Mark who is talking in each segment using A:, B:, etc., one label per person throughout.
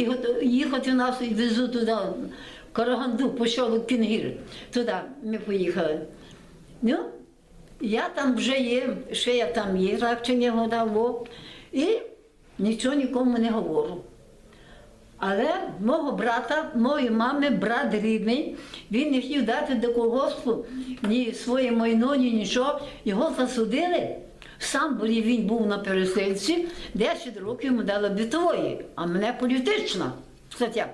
A: і їхати нас і везу туди, в Караганду, поселок Кінгір. Туди ми поїхали. Ну, я там вже є, ще я там є, так чи не годав, і нічого нікому не говорю. Але мого брата, моєї мами, брат рідний, він не хотів дати до колгоспу ні своє майно, ні нічого. Його засудили. Самборі він був на пересильці, 10 років йому дали бітової, а мене політична стаття.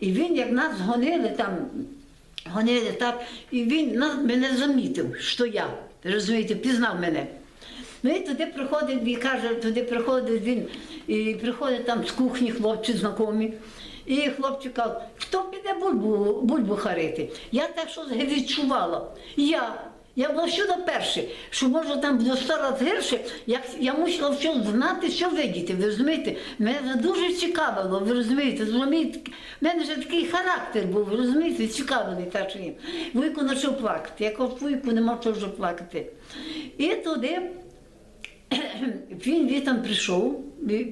A: І він, як нас гонили там, гонили так, і він мене замітив, що я, розумієте, пізнав мене. Ну і туди приходить, і каже, туди приходить він, і приходить там з кухні хлопці знайомі. І хлопчик каже, хто піде бульбу, бульбу харити? Я так щось відчувала. Я. Я була всюди перший, що може там до сто разів гірше, як я мусила щось знати, що видіти, ви розумієте? Мене це дуже цікавило, ви розумієте? розумієте? У мене вже такий характер був, ви розумієте, цікавий так чи ні. Вуйку почав плакати, я кажу, вуйку нема чого вже плакати. І туди він там прийшов,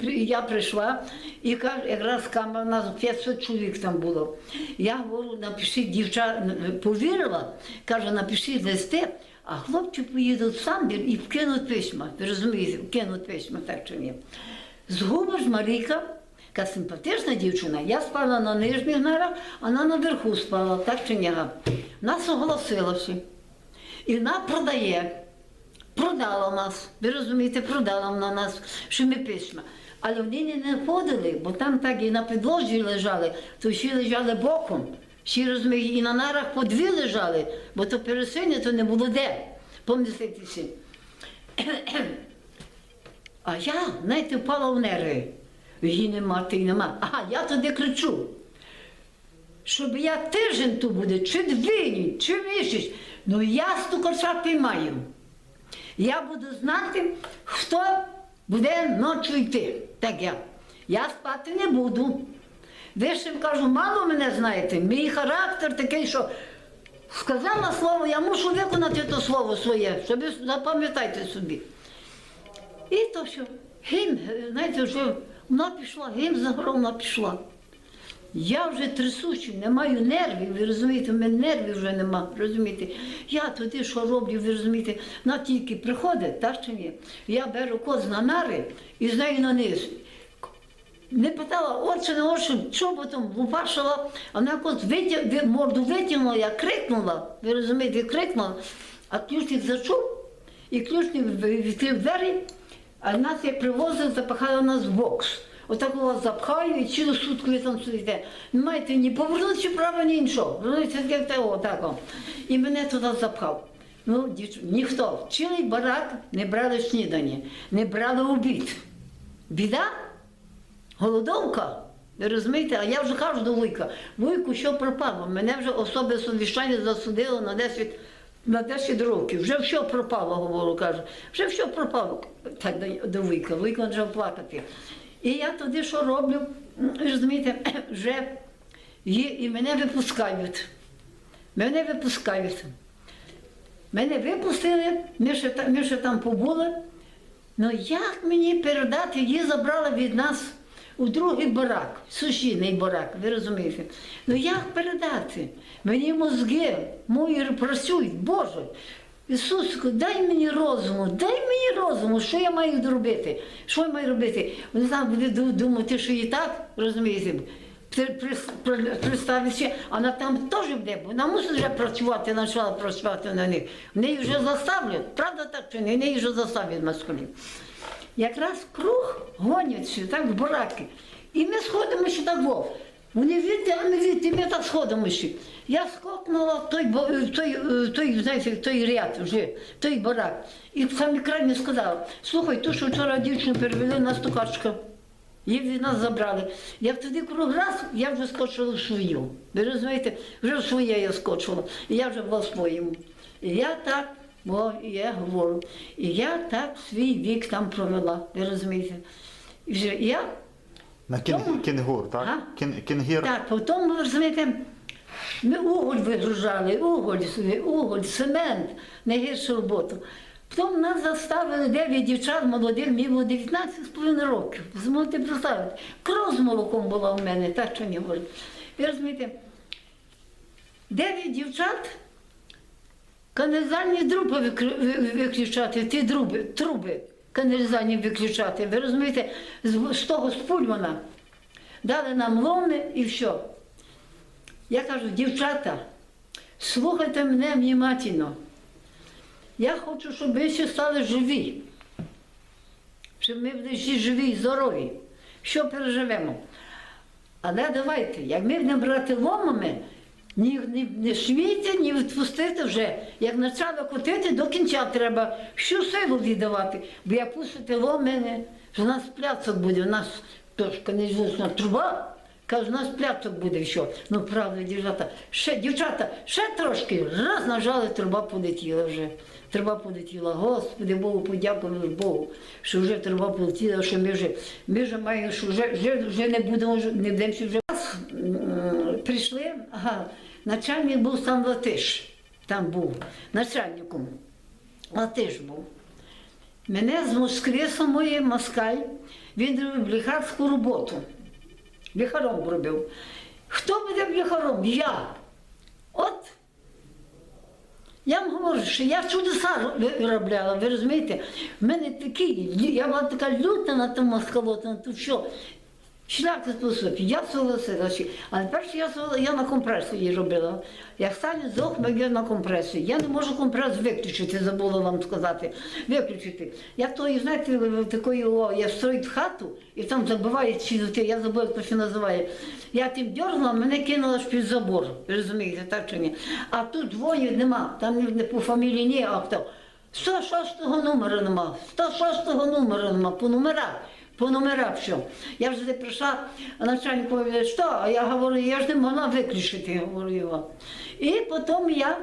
A: я прийшла, і каже, якраз камера, у нас 500 чоловік там було. Я говорю, напишіть, дівча повірила, каже, напишіть листи, а хлопці поїдуть самбір і вкинуть письма. Ви розумієте, вкинуть письма, так чи ні. Згуба ж Маріка, яка симпатична дівчина, я спала на нижніх нарах, вона наверху спала, так чи ні. Вона согласилася. І вона продає. Продала нас, ви розумієте, продала вона нас, що ми письма. Але вони не знаходили, бо там так і на підложі лежали, то всі лежали боком. Всі розумієте, і на нарах по дві лежали, бо то пересиння то не було де. Поміститися. А я, знаєте, впала в нерви. Її нема, ти нема. Ага, я туди кричу. Щоб я тиждень тут буде, чи дві, чи місяць, ну я стукача піймаю. Я буду знати, хто буде ночі йти. Так я. Я спати не буду. Ви їм кажу, мало мене знаєте, мій характер такий, що сказала слово, я мушу виконати то слово своє, щоб запам'ятайте собі. І то все. Гімн, знаєте, вже вона пішла, гімн заграв, вона пішла. Я вже трясучий, не маю нервів, ви розумієте, в мене нервів вже нема, розумієте. Я туди що роблю, ви розумієте, вона тільки приходить, так чи ні? Я беру кот з нанари і з нею на низ. Не питала, очі не очі, чоботом лупашила, а вона кот витяг, морду витягнула, я крикнула, ви розумієте, крикнула, а ключник зачув, і ключник відкрив двері, а нас як привозив, запахали нас в бокс. Отак вас запхаю і цілу сутку ви там сидите. Не маєте ні повернутися вправо, ні. Розумієте, отак. І мене туди запхав. Ну, дівч... ніхто. Цілий барак не брали снідані, не брали обід. Біда? Голодовка. Ви розумієте, а я вже кажу до Вуйка, Вуйку, що пропало? Мене вже особи совіщання засудило на 10, на 10 років. Вже все пропало, говорю, каже. Вже все пропало. Так до, Вуйка. Вуйко почав плакати. І я тоді що роблю? Ви розумієте, вже є, і мене випускають. Мене випускають. Мене випустили, ми ще, ми ще там побули. Ну як мені передати, її забрали від нас у другий барак, сусідний барак, ви розумієте? Ну як передати? Мені мозги мої працюють, Боже. Ісусику, дай мені розуму, дай мені розуму, що я маю робити? Що я маю робити? Вони там будуть думати, що і так, розумієте, а вона там теж буде, вона мусить вже працювати, почала працювати на них. Неї вже заставлять, правда так чи ні? Неї вже заставлять москалів. Якраз круг гоняться, так, в бараки. І ми сходимося так вов. Вони відти, а ми відти, ми так сходимося. Я скокнула той, той, той, знаєте, той ряд вже, той барак. І в самі крайні сказала, слухай, ту, що вчора дівчину перевели на стукачка. Її від нас забрали. Як тоді круг раз, я вже скочила в свою. Ви розумієте, вже в своє я скочила. І я вже була в своєму. І я так, бо я говорю, і я так свій вік там провела. Ви розумієте? І вже я
B: На кін...
A: Тому-
B: кінгур, так? Кін... Кінгір.
A: так, потім, розумієте, ми уголь вигружали, уголь, собі, уголь, цемент, найгіршу роботу. Потім нас заставили 9 дівчат молодих, мені було 19 з половиною років. Зможете представити. Кров з молоком була у мене, так що не говорю. Ви розумієте, 9 дівчат, каналізальні викр- виключати, ті труби, труби каналізальні виключати. Ви розумієте, з, з того з пульмана. Дали нам ломи і все. Я кажу, дівчата, слухайте мене внимательно. Я хочу, щоб ви ще стали живі. Щоб ми були всі живі і здорові. Що переживемо? Але давайте, як ми будемо брати ломами, ні, ні, не шмійте, ні відпустити вже. Як почали котити, до кінця треба всю силу віддавати. Бо як пустите ломи, у нас пляцок буде, у нас тож каналізаційна труба, каже, у нас пляцок буде що. Ну правда, дівчата, ще, дівчата, ще трошки, раз нажали, труба полетіла вже. Труба полетіла. Господи Богу, подякували Богу, що вже труба полетіла, що ми вже, ми вже маємо, що вже, вже, вже не будемо, не будемо вже. Прийшли, ага, начальник був сам Латиш, там був, начальником. Латиш був. Мене з Москви самої Москаль, він робив лікарську роботу. Ліхаром робив. Хто буде ліхаром? Я. От я вам говорю, що я чудеса виробляла, ви розумієте? В мене такий, я була така люта на тому москалоту, на ту що. Шлях спосіб, я согласилася. Але перше я, согла- я на компресію її робила. Як стане зохме, я на компресію. Я не можу компрес виключити, забула вам сказати. Виключити. Я то, знаєте, такої, о, я строїть в хату і там забиває ці, я забула, це називає. Я тим дергнула, мене кинула ж під забор. Розумієте, так чи ні? А тут двоє нема, там не по фамілії ні, а хто. 106 номера нема, 106 номера нема, по номерах. По номерах все. Я вже прийшла, а начальник що? А я говорю, я ж не могла виключити, говорю його. І потім я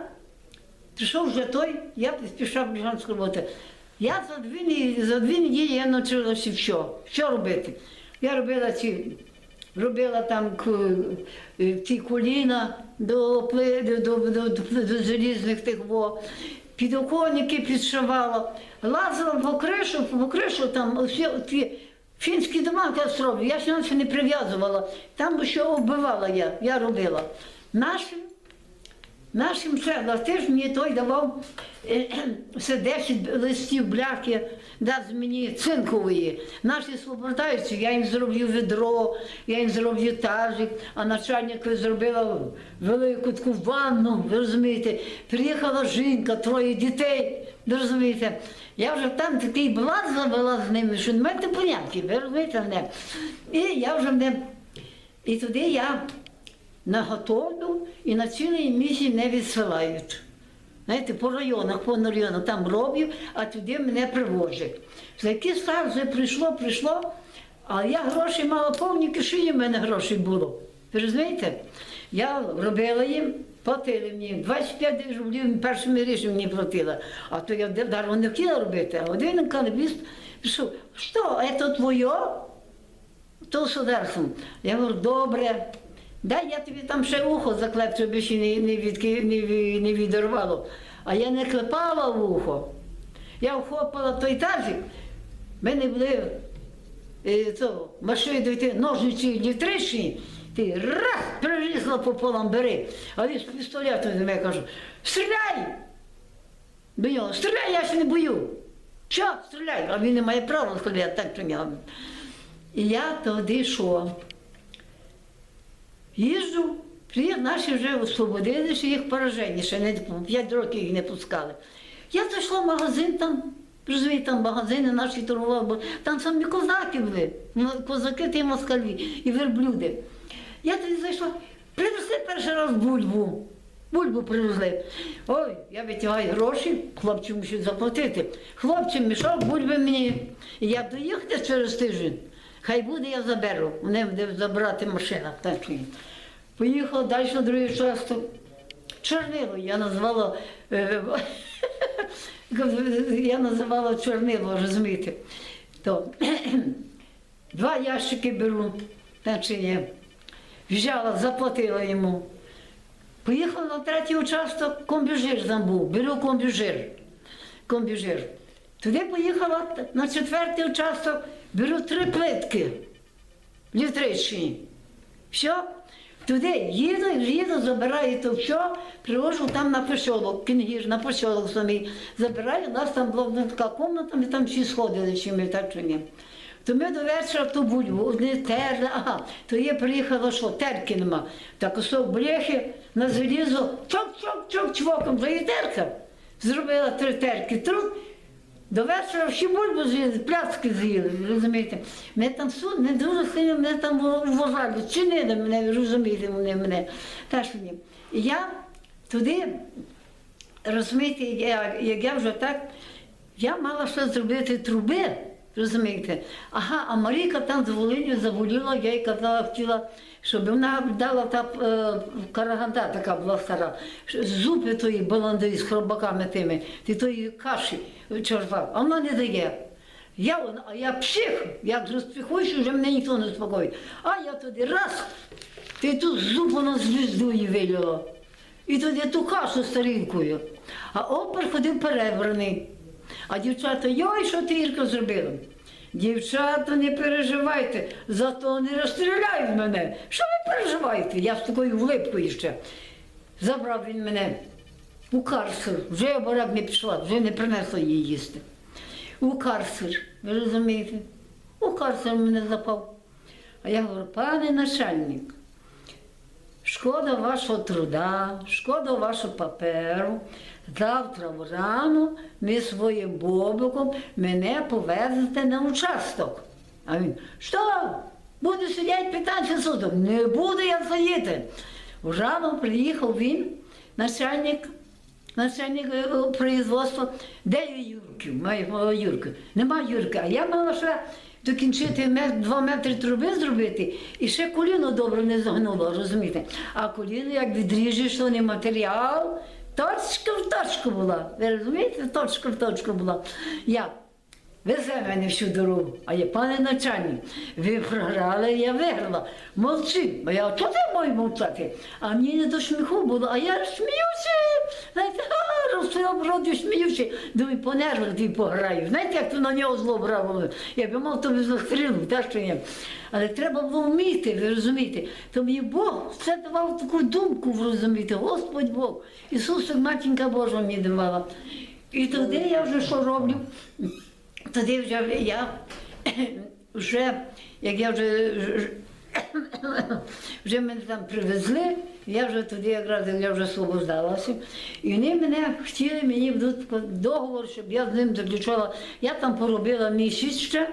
A: прийшов вже той, я пішла Біжанську роботу. Я за дві, за дві неділі я навчилася все. Що робити? Я робила ці, робила там к- е, коліна до, до, до, до, до залізних тих во. Підоконники підшивала, лазила по кришу, по кришу там всі ті фінські дома зроблю. Я наче не прив'язувала. Там що вбивала я, я робила. Нашим Нашим селам теж мені той давав е, все 10 листів бляхи, дасть мені цинкової. Наші свобождаються, я їм зроблю відро, я їм зроблю тазик, а начальник зробила велику таку ванну, ви розумієте. Приїхала жінка, троє дітей, ви розумієте. Я вже там такий блат завела з ними, що не маєте поняття, ви розумієте мене. І я вже не. І туди я наготовлю і на цілий місяць не відсилають. Знаєте, по районах, по районах там роблю, а туди мене привозять. Який стар вже прийшло, прийшло, а я гроші мала повні кишені, в мене грошей було. Ви розумієте? Я робила їм, платили мені 25 рублів першими рішеннями мені платила. А то я даром не хотіла робити, а один канабіст пішов, що, це твоє? то государством. Я говорю, добре, дай я тобі там ще ухо заклеп, щоб ще не, не, відки, не, не відірвало. А я не клепала вухо. Я вхопила той тазик, в мене були е, то, машини ножниці електричні, ти раз прирізала пополам бери. А він з пістолетом до мене каже, стріляй! До нього, стріляй, я ще не бою. Що, стріляй? А він не має права стріляти, так що я. І я туди що? Їжджу, наші вже освободили, що їх пораження, ще не 5 років їх не пускали. Я зайшла в магазин там, розумієте, там магазини наші торгували, бо там самі козаки були, ну, козаки ті москалі і верблюди. Я тоді зайшла, привезли перший раз бульбу. Бульбу привезли. Ой, я витягаю гроші, хлопцю мусить заплатити. Хлопці мішок бульби мені. Я доїхати через тиждень. Хай буде, я заберу. Мене буде забрати машина. Так. Поїхала далі на другий часто. Чорнило я назвала. е, я називала чорнило, розумієте. То, два ящики беру, значить, я взяла, заплатила йому. Поїхала на третій участок, комбіжир там був, беру комбіжир. Комбіжир. Туди поїхала на четвертий участок, беру три плитки в Літричині. Все, туди їду, їду, забираю то все, привожу там на пошолок, кінгір, на пошолок самий. Забираю, у нас там була така комната, ми там всі сходили, чи ми так чи ні. То ми до вечора ту бульбу не терли, ага, то я приїхала, що терки нема. Так кусок бляхи на залізо, чок-чок-чок, чвоком, за терка. Зробила три терки труд, до вечора всі бульбу з'їли, пляцки з'їли, розумієте. Мене там суд не дуже сильно мене там вважали, чинили мене, розумієте, вони мене. Та що. І я туди, розумієте, як я вже так, я мала щось зробити труби, розумієте. Ага, а Марійка там з Волиню заболіла, я їй казала, хотіла, щоб вона дала та е, караганда така була стара, зуби тої баланди з хробаками тими, ти тої каші чорвав, а вона не дає. Я, а я псих, як розпіхуюсь, вже мене ніхто не спокоїть. А я туди раз, ти тут зуб на звізду її вилила. І тоді ту кашу старенькою. А опер ходив перебраний. А дівчата, йой, що ти Ірка зробила? Дівчата, не переживайте, зато не розстріляють мене. Що ви переживаєте? Я з такою влипкою ще. Забрав він мене у карцер. Вже я барак не пішла, вже не принесла її їсти. У карцер, ви розумієте? У карцер мене запав. А я говорю, пане начальник, Шкода вашого труда, шкода вашого паперу. Завтра врано ми своїм бобиком мене повезете на участок. А він, що? Буду сидіти 15 суток. Не буду я сидіти. Врано приїхав він, начальник, начальник е, производства. Де Юрки? Мала Юрка. Нема Юрки. А я мала ще докінчити два метри труби зробити, і ще коліно добре не загнуло, розумієте? А коліно, як відріжеш, то не матеріал, точка в точку була. Ви розумієте? Точка в точку була. Я Везе мене всю дорогу. А я, пане начальник, ви програли, я виграла. Мовчи. Бо я чого ти маю мовчати? А мені не до сміху було, а я сміюся. Знаєте, а, розсвив роді сміюся. Думаю, по нервах ти пограю. Знаєте, як то на нього зло брало? Я би мав тобі застрілив, так що ні. Але треба було вміти, ви розумієте. То мені Бог все давав таку думку, ви розумієте, Господь Бог. Ісус, матінка Божа мені давала. І тоді я вже що роблю? Тоді вже я вже, як я вже, вже мене там привезли, я вже тоді якраз я вже освобождалася. І вони мене хотіли, мені договор, щоб я з ним заключала. Я там поробила місяць ще,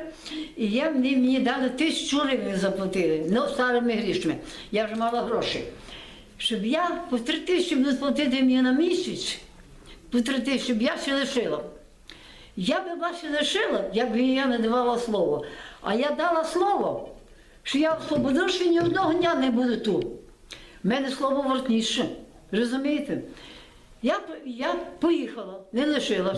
A: і я, вони мені дали тисячу гривень заплатили, ну старими грішми. Я вже мала гроші. Щоб я по три тисячі буду платити мені на місяць, по три тисячі, щоб я ще лишила. Я би вас і лишила, якби я не давала слово. А я дала слово, що я освободу, що ні одного дня не буду тут. У мене слово вартніше. Розумієте? Я, я поїхала, не лишила.